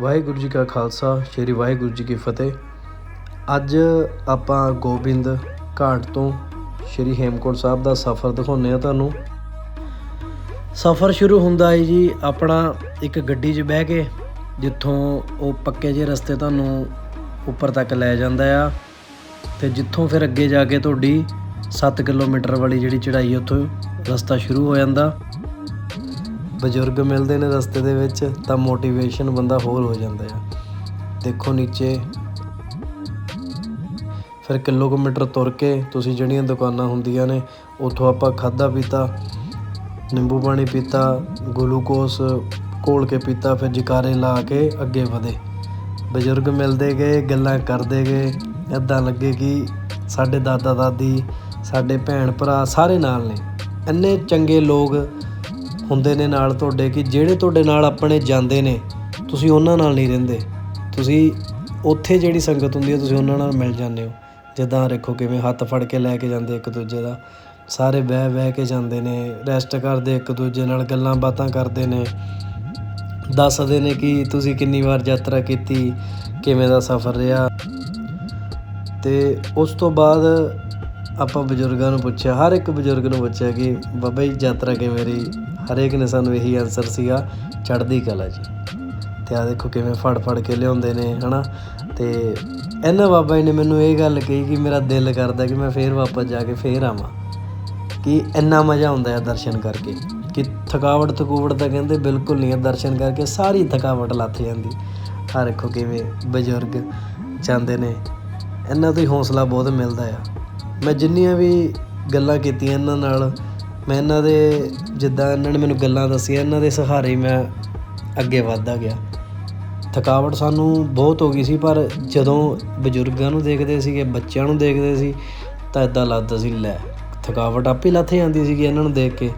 ਵਾਹਿਗੁਰੂ ਜੀ ਕਾ ਖਾਲਸਾ, ਸ੍ਰੀ ਵਾਹਿਗੁਰੂ ਜੀ ਕੀ ਫਤਿਹ। ਅੱਜ ਆਪਾਂ ਗੋਬਿੰਦ ਘਾਟ ਤੋਂ ਸ੍ਰੀ ਹੇਮਕੁੰਟ ਸਾਹਿਬ ਦਾ ਸਫ਼ਰ ਦਿਖਾਉਂਦੇ ਆ ਤੁਹਾਨੂੰ। ਸਫ਼ਰ ਸ਼ੁਰੂ ਹੁੰਦਾ ਹੈ ਜੀ ਆਪਣਾ ਇੱਕ ਗੱਡੀ 'ਚ ਬਹਿ ਕੇ, ਜਿੱਥੋਂ ਉਹ ਪੱਕੇ ਜਿਹੇ ਰਸਤੇ ਤੁਹਾਨੂੰ ਉੱਪਰ ਤੱਕ ਲੈ ਜਾਂਦਾ ਆ। ਤੇ ਜਿੱਥੋਂ ਫਿਰ ਅੱਗੇ ਜਾ ਕੇ ਤੁਹਾਡੀ 7 ਕਿਲੋਮੀਟਰ ਵਾਲੀ ਜਿਹੜੀ ਚੜ੍ਹਾਈ ਉੱਥੋਂ ਰਸਤਾ ਸ਼ੁਰੂ ਹੋ ਜਾਂਦਾ। ਬਜ਼ੁਰਗ ਮਿਲਦੇ ਨੇ ਰਸਤੇ ਦੇ ਵਿੱਚ, ਤਾਂ ਮੋਟੀਵੇਸ਼ਨ ਬੰਦਾ ਹੋਰ ਹੋ ਜਾਂਦਾ ਆ। ਦੇਖੋ ਨੀਚੇ। ਫਿਰ ਕਿਲੋਮੀਟਰ ਤੁਰ ਕੇ ਤੁਸੀਂ ਜਿਹੜੀਆਂ ਦੁਕਾਨਾਂ ਹੁੰਦੀਆਂ ਨੇ, ਉੱਥੋਂ ਆਪਾਂ ਖਾਦਾ ਪੀਤਾ, ਨਿੰਬੂ ਪਾਣੀ ਪੀਤਾ, ਗਲੂਕੋਸ ਘੋਲ ਕੇ ਪੀਤਾ, ਫਿਰ ਜਕਾਰੇ ਲਾ ਕੇ ਅੱਗੇ ਵਧੇ। ਬਜ਼ੁਰਗ ਮਿਲਦੇ ਗਏ, ਗੱਲਾਂ ਕਰਦੇ ਗਏ ਇਦਾਂ ਲੱਗੇ ਕਿ ਸਾਡੇ ਦਾਦਾ ਦਾਦੀ ਸਾਡੇ ਭੈਣ ਭਰਾ ਸਾਰੇ ਨਾਲ ਨੇ। ਇੰਨੇ ਚੰਗੇ ਲੋਕ ਹੁੰਦੇ ਨੇ ਨਾਲ ਤੁਹਾਡੇ ਕਿ ਜਿਹੜੇ ਤੁਹਾਡੇ ਨਾਲ ਆਪਣੇ ਜਾਂਦੇ ਨੇ, ਤੁਸੀਂ ਉਹਨਾਂ ਨਾਲ ਨਹੀਂ ਰਹਿੰਦੇ। ਤੁਸੀਂ ਉੱਥੇ ਜਿਹੜੀ ਸੰਗਤ ਹੁੰਦੀ ਹੈ, ਤੁਸੀਂ ਉਹਨਾਂ ਨਾਲ ਮਿਲ ਜਾਂਦੇ ਹੋ। ਜਿੱਦਾਂ ਦੇਖੋ ਕਿਵੇਂ ਹੱਥ ਫੜ ਕੇ ਲੈ ਕੇ ਜਾਂਦੇ ਇੱਕ ਦੂਜੇ ਦਾ। ਸਾਰੇ ਬਹਿ ਬਹਿ ਕੇ ਜਾਂਦੇ ਨੇ ਰੈਸਟ ਕਰਦੇ ਇੱਕ ਦੂਜੇ ਨਾਲ, ਗੱਲਾਂ ਬਾਤਾਂ ਕਰਦੇ ਨੇ। ਦੱਸਦੇ ਨੇ ਕਿ ਤੁਸੀਂ ਕਿੰਨੀ ਵਾਰ ਯਾਤਰਾ ਕੀਤੀ, ਕਿਵੇਂ ਦਾ ਸਫ਼ਰ ਰਿਹਾ। ਤੇ ਉਸ ਤੋਂ ਬਾਅਦ ਆਪਾਂ ਬਜ਼ੁਰਗਾਂ ਨੂੰ ਪੁੱਛਿਆ, ਹਰ ਇੱਕ ਬਜ਼ੁਰਗ ਨੂੰ ਪੁੱਛਿਆ ਕਿ, ਬਾਬਾ ਜੀ, ਯਾਤਰਾ ਕਿਵੇਂ ਰਹੀ? ਹਰੇਕ ਨੇ ਸਾਨੂੰ ਇਹੀ ਆਨਸਰ ਸੀਗਾ, ਚੜ੍ਹਦੀ ਕਲਾ ਜੀ। ਤੇ ਆ ਦੇਖੋ ਕਿਵੇਂ ਫੜ ਫੜ ਕੇ ਲਿਆਉਂਦੇ ਨੇ, ਹਨਾ? ਤੇ ਇਹਨਾਂ ਬਾਬਾ ਜੀ ਨੇ ਮੈਨੂੰ ਇਹ ਗੱਲ ਕਹੀ ਕਿ ਮੇਰਾ ਦਿਲ ਕਰਦਾ ਕਿ ਮੈਂ ਫੇਰ ਵਾਪਸ ਜਾ ਕੇ ਫੇਰ ਆਵਾਂ। ਕਿ ਇੰਨਾ ਮਜ਼ਾ ਆਉਂਦਾ ਹੈ ਦਰਸ਼ਨ ਕਰਕੇ। ਕਿ ਥਕਾਵਟ ਥਕੂਵਟ ਤਾਂ ਕਹਿੰਦੇ ਬਿਲਕੁਲ ਨਹੀਂ ਹੈ, ਦਰਸ਼ਨ ਕਰਕੇ ਸਾਰੀ ਥਕਾਵਟ ਲੱਥ ਜਾਂਦੀ। ਆ ਦੇਖੋ ਕਿਵੇਂ ਬਜ਼ੁਰਗ ਜਾਂਦੇ ਨੇ। ਇਹਨਾਂ ਤੋਂ ਹੀ ਹੌਸਲਾ ਬਹੁਤ ਮਿਲਦਾ ਆ। ਮੈਂ ਜਿੰਨੀਆਂ ਵੀ ਗੱਲਾਂ ਕੀਤੀਆਂ ਇਹਨਾਂ ਨਾਲ ਮੈਂ ਇਹਨਾਂ ਦੇ ਜਿੱਦਾਂ ਇਹਨਾਂ ਨੇ ਮੈਨੂੰ ਗੱਲਾਂ ਦੱਸੀਆਂ, ਇਹਨਾਂ ਦੇ ਸਹਾਰੇ ਮੈਂ ਅੱਗੇ ਵੱਧਦਾ ਗਿਆ। ਥਕਾਵਟ ਸਾਨੂੰ ਬਹੁਤ ਹੋ ਗਈ ਸੀ, ਪਰ ਜਦੋਂ ਬਜ਼ੁਰਗਾਂ ਨੂੰ ਦੇਖਦੇ ਸੀਗੇ, ਬੱਚਿਆਂ ਨੂੰ ਦੇਖਦੇ ਸੀ, ਤਾਂ ਇਦਾਂ ਲੱਗਦਾ ਸੀ, ਲੈ, ਥਕਾਵਟ ਆਪੇ ਲੱਥੇ ਜਾਂਦੀ ਸੀਗੀ ਇਹਨਾਂ ਨੂੰ ਦੇਖ ਕੇ।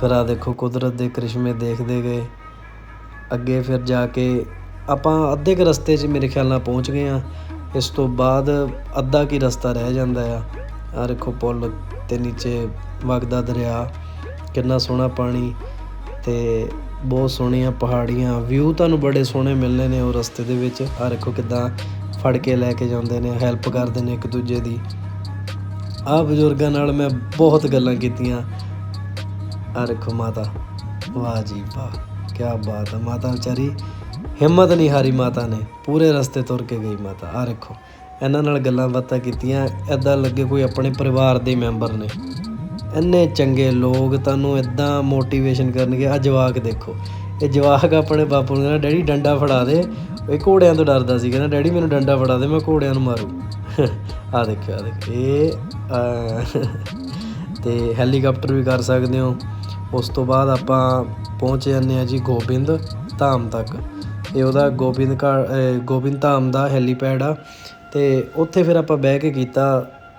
ਫਿਰ ਆ ਦੇਖੋ, ਕੁਦਰਤ ਦੇ ਕ੍ਰਿਸ਼ਮੇ ਦੇਖਦੇ ਗਏ। ਅੱਗੇ ਫਿਰ ਜਾ ਕੇ ਆਪਾਂ ਅੱਧੇ ਕੁ ਰਸਤੇ 'ਚ ਮੇਰੇ ਖਿਆਲ ਨਾਲ ਪਹੁੰਚ ਗਏ ਆ ਇਸ ਤੋਂ ਬਾਅਦ ਅੱਧਾ ਕੀ ਰਸਤਾ ਰਹਿ ਜਾਂਦਾ ਆ। ਆ ਦੇਖੋ, ਪੁੱਲ ਤੇ ਨੀਚੇ ਵਗਦਾ ਦਰਿਆ, ਕਿੰਨਾ ਸੋਹਣਾ ਪਾਣੀ ਤੇ ਬਹੁਤ ਸੋਹਣੀਆਂ ਪਹਾੜੀਆਂ। ਵਿਊ ਤੁਹਾਨੂੰ ਬੜੇ ਸੋਹਣੇ ਮਿਲਣੇ ਨੇ ਉਹ ਰਸਤੇ ਦੇ ਵਿੱਚ। ਆ ਦੇਖੋ ਕਿਦਾਂ ਫੜ ਕੇ ਲੈ ਕੇ ਜਾਂਦੇ ਨੇ ਹੈਲਪ ਕਰਦੇ ਨੇ ਇੱਕ ਦੂਜੇ ਦੀ। ਆ ਬਜ਼ੁਰਗਾਂ ਨਾਲ ਮੈਂ ਬਹੁਤ ਗੱਲਾਂ ਕੀਤੀਆਂ। ਆ ਰੱਖੋ ਮਾਤਾ। ਵਾਹ ਜੀ ਵਾਹ ਕੀ ਬਾਤ ਹੈ ਮਾਤਾ ਵਿਚਾਰੀ। ਹਿੰਮਤ ਨਹੀਂ ਹਾਰੀ ਮਾਤਾ ਨੇ, ਪੂਰੇ ਰਸਤੇ ਤੁਰ ਕੇ ਗਈ ਮਾਤਾ। ਆ ਦੇਖੋ। ਇਹਨਾਂ ਨਾਲ ਗੱਲਾਂ ਬਾਤਾਂ ਕੀਤੀਆਂ ਐਦਾਂ ਲੱਗੇ ਕੋਈ ਆਪਣੇ ਪਰਿਵਾਰ ਦੇ ਮੈਂਬਰ ਨੇ। ਇੰਨੇ ਚੰਗੇ ਲੋਕ ਤੁਹਾਨੂੰ ਇਦਾਂ ਮੋਟੀਵੇਸ਼ਨ ਕਰਨਗੇ ਆ ਜਵਾਕ ਦੇਖੋ। ਇਹ ਜਵਾਕ ਆਪਣੇ ਬਾਪੂ ਨੂੰ ਕਹਿੰਦਾ ਡੈਡੀ ਡੰਡਾ ਫੜਾ ਦੇ। ਇਹ ਘੋੜਿਆਂ ਤੋਂ ਡਰਦਾ ਸੀ ਕਹਿੰਦਾ ਡੈਡੀ ਮੈਨੂੰ ਡੰਡਾ ਫੜਾ ਦੇ ਮੈਂ ਘੋੜਿਆਂ ਨੂੰ ਮਾਰੂ। ਆ ਦੇਖਿਓ ਆ ਦੇਖ ਇਹ ਅਹ, ਤੇ ਹੈਲੀਕਾਪਟਰ ਵੀ ਕਰ ਸਕਦੇ ਹੋ। ਉਸ ਤੋਂ ਬਾਅਦ ਆਪਾਂ ਪਹੁੰਚ ਜਾਂਦੇ ਆ ਜੀ ਗੋਬਿੰਦ ਧਾਮ ਤੱਕ। ਇਹ ਉਹਦਾ ਗੋਬਿੰਦ ਘਾ ਗੋਬਿੰਦ ਧਾਮ ਦਾ ਹੈਲੀਪੈਡ ਆ। ਅਤੇ ਉੱਥੇ ਫਿਰ ਆਪਾਂ ਬਹਿ ਕੇ ਕੀਤਾ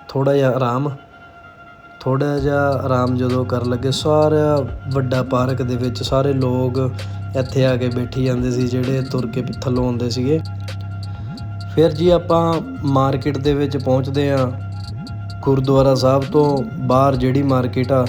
ਥੋੜ੍ਹਾ ਜਿਹਾ ਆਰਾਮ। ਥੋੜ੍ਹਾ ਜਿਹਾ ਆਰਾਮ ਜਦੋਂ ਕਰਨ ਲੱਗੇ ਸਾਰਾ ਵੱਡਾ ਪਾਰਕ ਦੇ ਵਿੱਚ ਸਾਰੇ ਲੋਕ ਇੱਥੇ ਆ ਕੇ ਬੈਠੀ ਜਾਂਦੇ ਸੀ, ਜਿਹੜੇ ਤੁਰ ਕੇ ਥੱਲੋਂ ਆਉਂਦੇ ਸੀਗੇ। ਫਿਰ ਜੀ ਆਪਾਂ ਮਾਰਕੀਟ ਦੇ ਵਿੱਚ ਪਹੁੰਚਦੇ ਆ ਗੁਰਦੁਆਰਾ ਸਾਹਿਬ ਤੋਂ ਬਾਹਰ ਜਿਹੜੀ ਮਾਰਕੀਟ ਆ,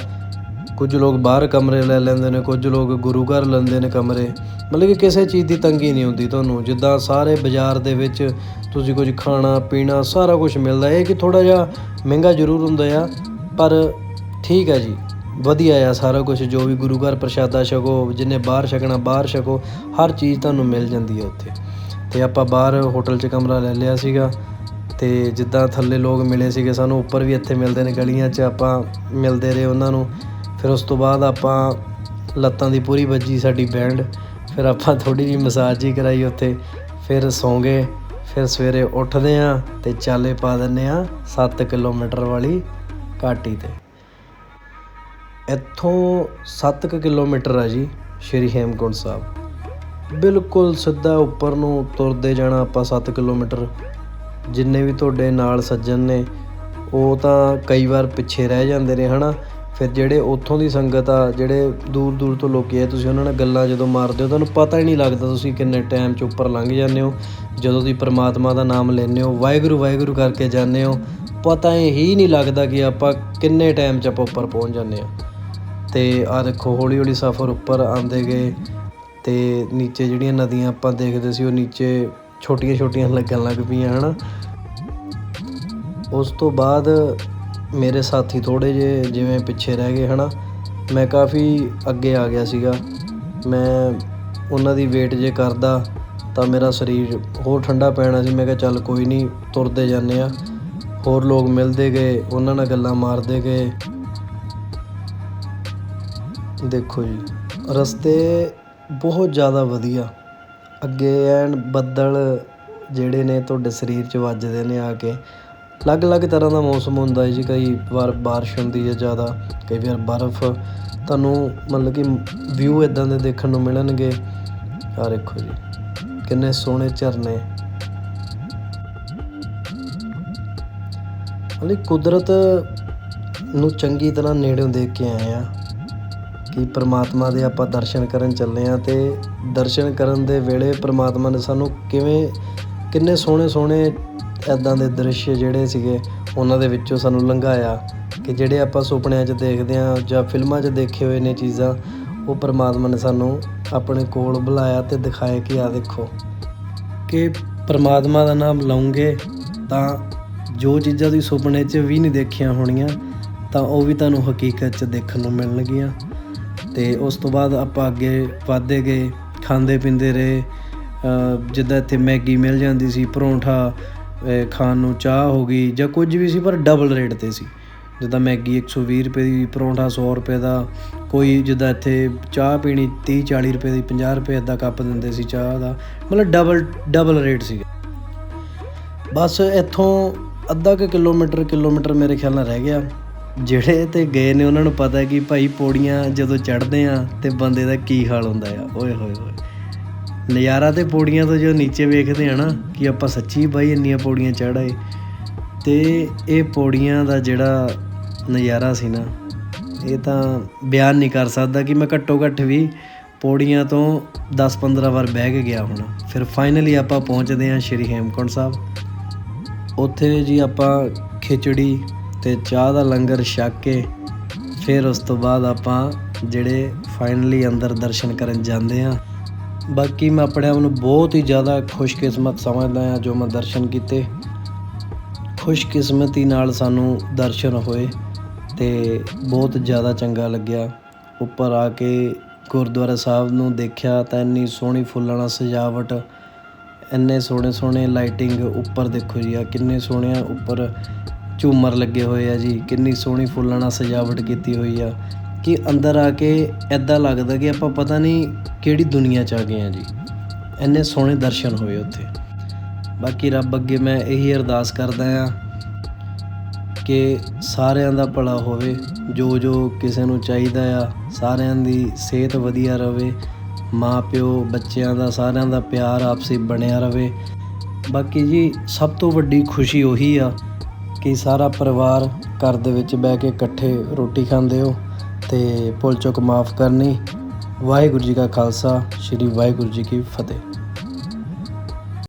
ਕੁਝ ਲੋਕ ਬਾਹਰ ਕਮਰੇ ਲੈ ਲੈਂਦੇ ਨੇ, ਕੁਝ ਲੋਕ ਗੁਰੂ ਘਰ ਲੈਂਦੇ ਨੇ ਕਮਰੇ। ਮਤਲਬ ਕਿ ਕਿਸੇ ਚੀਜ਼ ਦੀ ਤੰਗੀ ਨਹੀਂ ਹੁੰਦੀ ਤੁਹਾਨੂੰ। ਜਿੱਦਾਂ ਸਾਰੇ ਬਾਜ਼ਾਰ ਦੇ ਵਿੱਚ ਤੁਸੀਂ ਕੁਝ ਖਾਣਾ, ਪੀਣਾ, ਸਾਰਾ ਕੁਝ ਮਿਲਦਾ। ਇਹ ਕਿ ਥੋੜਾ ਜਿਹਾ ਮਹਿੰਗਾ ਜ਼ਰੂਰ ਹੁੰਦਾ ਆ, ਪਰ ਠੀਕ ਹੈ ਜੀ। ਵਧੀਆ ਆ ਸਾਰਾ ਕੁਝ, ਜੋ ਵੀ ਗੁਰੂ ਘਰ ਪ੍ਰਸ਼ਾਦਾ ਛਕੋ, ਜਿੰਨੇ ਬਾਹਰ ਛਕਣਾ ਬਾਹਰ ਛਕੋ, ਹਰ ਚੀਜ਼ ਤੁਹਾਨੂੰ ਮਿਲ ਜਾਂਦੀ ਹੈ ਉੱਥੇ। ਤੇ ਆਪਾਂ ਬਾਹਰ ਹੋਟਲ 'ਚ ਕਮਰਾ ਲੈ ਲਿਆ ਸੀਗਾ, ਤੇ ਜਿੱਦਾਂ ਥੱਲੇ ਲੋਕ ਮਿਲੇ ਸੀਗੇ, ਸਾਨੂੰ ਉੱਪਰ ਵੀ ਇੱਥੇ ਮਿਲਦੇ ਨੇ, ਗਲੀਆਂ 'ਚ ਆਪਾਂ ਮਿਲਦੇ ਰਹੇ ਉਹਨਾਂ ਨੂੰ। ਫਿਰ ਉਸ ਤੋਂ ਬਾਅਦ ਆਪਾਂ ਲੱਤਾਂ ਦੀ ਪੂਰੀ ਵੱਜੀ ਸਾਡੀ ਬੈਂਡ ਫਿਰ ਆਪਾਂ ਥੋੜੀ ਜਿਹੀ ਮਸਾਜ ਹੀ ਕਰਾਈ ਉੱਥੇ, ਫਿਰ ਸੌਂਗੇ, ਫਿਰ ਸਵੇਰੇ ਉੱਠਦੇ ਆ ਤੇ ਚਾਲੇ ਪਾ ਦਿੰਨੇ ਆ 7 ਕਿਲੋਮੀਟਰ ਵਾਲੀ ਘਾਟੀ ਤੇ। ਇੱਥੋਂ 7 ਕੁ ਕਿਲੋਮੀਟਰ ਆ ਜੀ ਸ਼੍ਰੀ ਹੇਮਕੁੰਟ ਸਾਹਿਬ। ਬਿਲਕੁਲ ਸਿੱਧਾ ਉੱਪਰ ਨੂੰ ਤੁਰਦੇ ਜਾਣਾ ਆਪਾਂ 7 ਕਿਲੋਮੀਟਰ। ਜਿੰਨੇ ਵੀ ਤੁਹਾਡੇ ਨਾਲ ਸੱਜਣ ਨੇ, ਉਹ ਤਾਂ ਕਈ ਵਾਰ ਪਿੱਛੇ ਰਹਿ ਜਾਂਦੇ ਨੇ, ਹਨਾ? ਫਿਰ ਜਿਹੜੇ ਉੱਥੋਂ ਦੀ ਸੰਗਤ ਆ, ਜਿਹੜੇ ਦੂਰ ਦੂਰ ਤੋਂ ਲੋਕੀ ਆ ਤੁਸੀਂ ਉਹਨਾਂ ਨਾਲ ਗੱਲਾਂ ਜਦੋਂ ਮਾਰਦੇ ਹੋ, ਤੁਹਾਨੂੰ ਪਤਾ ਹੀ ਨਹੀਂ ਲੱਗਦਾ ਤੁਸੀਂ ਕਿੰਨੇ ਟਾਈਮ 'ਚ ਉੱਪਰ ਲੰਘ ਜਾਂਦੇ ਹੋ, ਜਦੋਂ ਤੁਸੀਂ ਪਰਮਾਤਮਾ ਦਾ ਨਾਮ ਲੈਂਦੇ ਹੋ, ਵਾਹਿਗੁਰੂ ਵਾਹਿਗੁਰੂ ਕਰਕੇ ਜਾਂਦੇ ਹੋ, ਪਤਾ ਹੀ ਨਹੀਂ ਲੱਗਦਾ ਕਿ ਆਪਾਂ ਕਿੰਨੇ ਟਾਈਮ 'ਚ ਆਪਾਂ ਉੱਪਰ ਪਹੁੰਚ ਜਾਂਦੇ ਆ ਤੇ ਆ ਦੇਖੋ, ਹੌਲੀ ਹੌਲੀ ਸਫ਼ਰ ਉੱਪਰ ਆਉਂਦੇ ਗਏ ਤੇ ਨੀਚੇ ਜਿਹੜੀਆਂ ਨਦੀਆਂ ਆਪਾਂ ਦੇਖਦੇ ਸੀ, ਉਹ ਨੀਚੇ ਛੋਟੀਆਂ ਛੋਟੀਆਂ ਲੱਗਣ ਲੱਗ ਪਈਆਂ, ਹਨਾ। ਉਸ ਤੋਂ ਬਾਅਦ ਮੇਰੇ ਸਾਥੀ ਥੋੜੇ ਜਿਹੇ ਜਿਵੇਂ ਪਿੱਛੇ ਰਹਿ ਗਏ, ਹਨਾ। ਮੈਂ ਕਾਫੀ ਅੱਗੇ ਆ ਗਿਆ ਸੀਗਾ। ਮੈਂ ਉਹਨਾਂ ਦੀ ਵੇਟ ਜੇ ਕਰਦਾ, ਤਾਂ ਮੇਰਾ ਸਰੀਰ ਹੋਰ ਠੰਡਾ ਪੈਣਾ ਸੀ। ਮੈਂ ਕਿਹਾ, ਚੱਲ ਕੋਈ ਨਹੀਂ ਤੁਰਦੇ ਜਾਂਦੇ ਆ ਹੋਰ ਲੋਕ ਮਿਲਦੇ ਗਏ, ਉਹਨਾਂ ਨਾਲ ਗੱਲਾਂ ਮਾਰਦੇ ਗਏ। ਦੇਖੋ ਜੀ, ਰਸਤੇ ਬਹੁਤ ਜ਼ਿਆਦਾ ਵਧੀਆ। ਅੱਗੇ ਐਨ ਬੱਦਲ ਜਿਹੜੇ ਨੇ, ਤੁਹਾਡੇ ਸਰੀਰ 'ਚ ਵੱਜਦੇ ਨੇ ਆ ਕੇ। ਅਲੱਗ-ਅਲੱਗ ਤਰ੍ਹਾਂ ਦਾ ਮੌਸਮ ਹੁੰਦਾ ਹੈ ਜੀ, ਕਈ ਵਾਰ ਬਾਰਿਸ਼ ਹੁੰਦੀ ਹੈ ਜ਼ਿਆਦਾ, ਕਈ ਵਾਰ ਬਰਫ਼। ਤੁਹਾਨੂੰ ਮਤਲਬ ਕਿ ਵਿਊ ਇੱਦਾਂ ਦੇ ਦੇਖਣ ਨੂੰ ਮਿਲਣਗੇ। ਆ ਦੇਖੋ ਜੀ, ਕਿੰਨੇ ਸੋਹਣੇ ਝਰਨੇ। ਮਤਲਬ ਕੁਦਰਤ ਨੂੰ ਚੰਗੀ ਤਰ੍ਹਾਂ ਨੇੜਿਓਂ ਦੇਖ ਕੇ ਆਏ ਆ ਕਿ ਪ੍ਰਮਾਤਮਾ ਦੇ ਆਪਾਂ ਦਰਸ਼ਨ ਕਰਨ ਚੱਲੇ ਆ ਤੇ ਦਰਸ਼ਨ ਕਰਨ ਦੇ ਵੇਲੇ ਪ੍ਰਮਾਤਮਾ ਨੇ ਸਾਨੂੰ ਕਿਵੇਂ, ਕਿੰਨੇ ਸੋਹਣੇ ਸੋਹਣੇ ਐਦਾਂ ਦੇ ਦ੍ਰਿਸ਼ ਜਿਹੜੇ ਸੀਗੇ, ਉਹਨਾਂ ਦੇ ਵਿੱਚੋਂ ਸਾਨੂੰ ਲੰਘਾਇਆ ਕਿ ਜਿਹੜੇ ਆਪਾਂ ਸੁਪਨਿਆਂ 'ਚ ਦੇਖਦੇ ਆ ਜਾਂ ਫਿਲਮਾਂ 'ਚ ਦੇਖੇ ਹੋਏ ਨੇ ਚੀਜ਼ਾਂ, ਉਹ ਪਰਮਾਤਮਾ ਨੇ ਸਾਨੂੰ ਆਪਣੇ ਕੋਲ ਬੁਲਾਇਆ ਤੇ ਦਿਖਾਇਆ ਕਿ ਆ ਦੇਖੋ। ਕਿ ਪਰਮਾਤਮਾ ਦਾ ਨਾਮ ਲਓਗੇ ਤਾਂ ਜੋ ਚੀਜ਼ਾਂ ਤੁਸੀਂ ਸੁਪਨੇ 'ਚ ਵੀ ਨਹੀਂ ਦੇਖੀਆਂ ਹੋਣੀਆਂ, ਤਾਂ ਉਹ ਵੀ ਤੁਹਾਨੂੰ ਹਕੀਕਤ 'ਚ ਦੇਖਣ ਨੂੰ ਮਿਲਣਗੀਆਂ। ਤੇ ਉਸ ਤੋਂ ਬਾਅਦ ਆਪਾਂ ਅੱਗੇ ਵਧਦੇ ਗਏ, ਖਾਂਦੇ ਪੀਂਦੇ ਰਹੇ ਜਿੱਦਾਂ ਇੱਥੇ ਮੈਗੀ ਮਿਲ ਜਾਂਦੀ ਸੀ, ਪਰੌਂਠਾ ਖਾਣ ਨੂੰ ਚਾਹ ਹੋ ਗਈ ਜਾਂ ਕੁਝ ਵੀ ਸੀ, ਪਰ ਡਬਲ ਰੇਟ ਤੇ ਸੀ। ਜਿੱਦਾਂ ਮੈਗੀ 120 ਰੁਪਏ ਦੀ, ਪਰੌਂਠਾ 100 ਰੁਪਏ ਦਾ, ਕੋਈ ਜਿੱਦਾਂ ਇੱਥੇ ਚਾਹ ਪੀਣੀ 30 40 ਰੁਪਏ ਦੀ 50 ਰੁਪਏ ਦਾ ਕੱਪ ਦਿੰਦੇ ਸੀ ਚਾਹ ਦਾ। ਮਤਲਬ ਡਬਲ ਡਬਲ ਰੇਟ ਸੀ ਬਸ ਇੱਥੋਂ ਅੱਧਾ ਕੁ ਕਿਲੋਮੀਟਰ ਕਿਲੋਮੀਟਰ ਮੇਰੇ ਖਿਆਲ ਨਾਲ ਰਹਿ ਗਿਆ। ਜਿਹੜੇ ਤੇ ਗਏ ਨੇ, ਉਹਨਾਂ ਨੂੰ ਪਤਾ ਕਿ ਭਾਈ ਪੌੜੀਆਂ ਜਦੋਂ ਚੜ੍ਹਦੇ ਆ ਤੇ ਬੰਦੇ ਦਾ ਕੀ ਹਾਲ ਹੁੰਦਾ ਆ। ਓਏ ਹੋਏ ਹੋਏ। ਨਜ਼ਾਰਾ ਤੇ ਪੌੜੀਆਂ ਤੋਂ ਜੋ ਨੀਚੇ ਵੇਖਦੇ ਆ ਨਾ, ਕਿ ਆਪਾਂ ਸੱਚੀ ਬਾਈ ਇੰਨੀਆਂ ਪੌੜੀਆਂ ਚੜ੍ਹ ਆਏ। ਤੇ ਇਹ ਪੌੜੀਆਂ ਦਾ ਜਿਹੜਾ ਨਜ਼ਾਰਾ ਸੀ ਨਾ, ਇਹ ਤਾਂ ਬਿਆਨ ਨਹੀਂ ਕਰ ਸਕਦਾ ਕਿ ਮੈਂ ਘੱਟੋ ਘੱਟ ਵੀ ਪੌੜੀਆਂ ਤੋਂ 10-15 ਵਾਰ ਬਹਿ ਕੇ ਗਿਆ ਹੁਣ। ਫਿਰ ਫਾਈਨਲੀ ਆਪਾਂ ਪਹੁੰਚਦੇ ਹਾਂ ਸ਼੍ਰੀ ਹੇਮਕੁੰਟ ਸਾਹਿਬ। ਉੱਥੇ ਜੀ ਆਪਾਂ ਖਿਚੜੀ ਤੇ ਚਾਹ ਦਾ ਲੰਗਰ ਛੱਕ ਕੇ, ਫਿਰ ਉਸ ਤੋਂ ਬਾਅਦ ਆਪਾਂ ਜਿਹੜੇ ਫਾਈਨਲੀ ਅੰਦਰ ਦਰਸ਼ਨ ਕਰਨ ਜਾਂਦੇ ਆ ਬਾਕੀ ਮੈਂ ਆਪਣੇ ਆਪ ਨੂੰ ਬਹੁਤ ਹੀ ਜ਼ਿਆਦਾ ਖੁਸ਼ਕਿਸਮਤ ਸਮਝਦਾ ਹਾਂ ਜੋ ਮੈਂ ਦਰਸ਼ਨ ਕੀਤੇ। ਖੁਸ਼ਕਿਸਮਤੀ ਨਾਲ ਸਾਨੂੰ ਦਰਸ਼ਨ ਹੋਏ ਤੇ ਬਹੁਤ ਜ਼ਿਆਦਾ ਚੰਗਾ ਲੱਗਿਆ। ਉੱਪਰ ਆ ਕੇ ਗੁਰਦੁਆਰਾ ਸਾਹਿਬ ਨੂੰ ਦੇਖਿਆ ਤਾਂ ਇੰਨੀ ਸੋਹਣੀ ਫੁੱਲਾਂ ਨਾਲ ਸਜਾਵਟ, ਇੰਨੇ ਸੋਹਣੇ ਸੋਹਣੇ ਲਾਈਟਿੰਗ ਉੱਪਰ ਦੇਖੋ ਜੀ ਆ ਕਿੰਨੇ ਸੋਹਣੇ ਉੱਪਰ ਝੂਮਰ ਲੱਗੇ ਹੋਏ ਆ ਜੀ, ਕਿੰਨੀ ਸੋਹਣੀ ਫੁੱਲਾਂ ਨਾਲ ਸਜਾਵਟ ਕੀਤੀ ਹੋਈ ਆ। ਕਿ ਅੰਦਰ ਆ ਕੇ ਐਦਾਂ ਲੱਗਦਾ ਕਿ ਆਪਾਂ ਪਤਾ ਨਹੀਂ ਕਿਹੜੀ ਦੁਨੀਆ 'ਚ ਆ ਗਏ ਆ ਜੀ। ਇੰਨੇ ਸੋਹਣੇ ਦਰਸ਼ਨ ਹੋਏ ਉੱਥੇ। ਬਾਕੀ ਰੱਬ ਅੱਗੇ ਮੈਂ ਇਹੀ ਅਰਦਾਸ ਕਰਦਾ ਆ ਕਿ ਸਾਰਿਆਂ ਦਾ ਭਲਾ ਹੋਵੇ, ਜੋ ਜੋ ਕਿਸੇ ਨੂੰ ਚਾਹੀਦਾ ਆ, ਸਾਰਿਆਂ ਦੀ ਸਿਹਤ ਵਧੀਆ ਰਵੇ ਮਾਂ ਪਿਓ ਬੱਚਿਆਂ ਦਾ, ਸਾਰਿਆਂ ਦਾ ਪਿਆਰ ਆਪਸੀ ਬਣਿਆ ਰਵੇ। ਬਾਕੀ ਜੀ ਸਭ ਤੋਂ ਵੱਡੀ ਖੁਸ਼ੀ ਉਹੀ ਆ ਕਿ ਸਾਰਾ ਪਰਿਵਾਰ ਘਰ ਦੇ ਵਿੱਚ ਬਹਿ ਕੇ ਇਕੱਠੇ ਰੋਟੀ ਖਾਂਦੇ ਹੋ। ਤੇ ਭੁੱਲ ਚੁੱਕ ਮਾਫ ਕਰਨੀ। ਵਾਹਿਗੁਰੂ ਜੀ ਕਾ ਖਾਲਸਾ ਸ੍ਰੀ ਵਾਹਿਗੁਰੂ ਜੀ ਕੀ ਫਤਿਹ।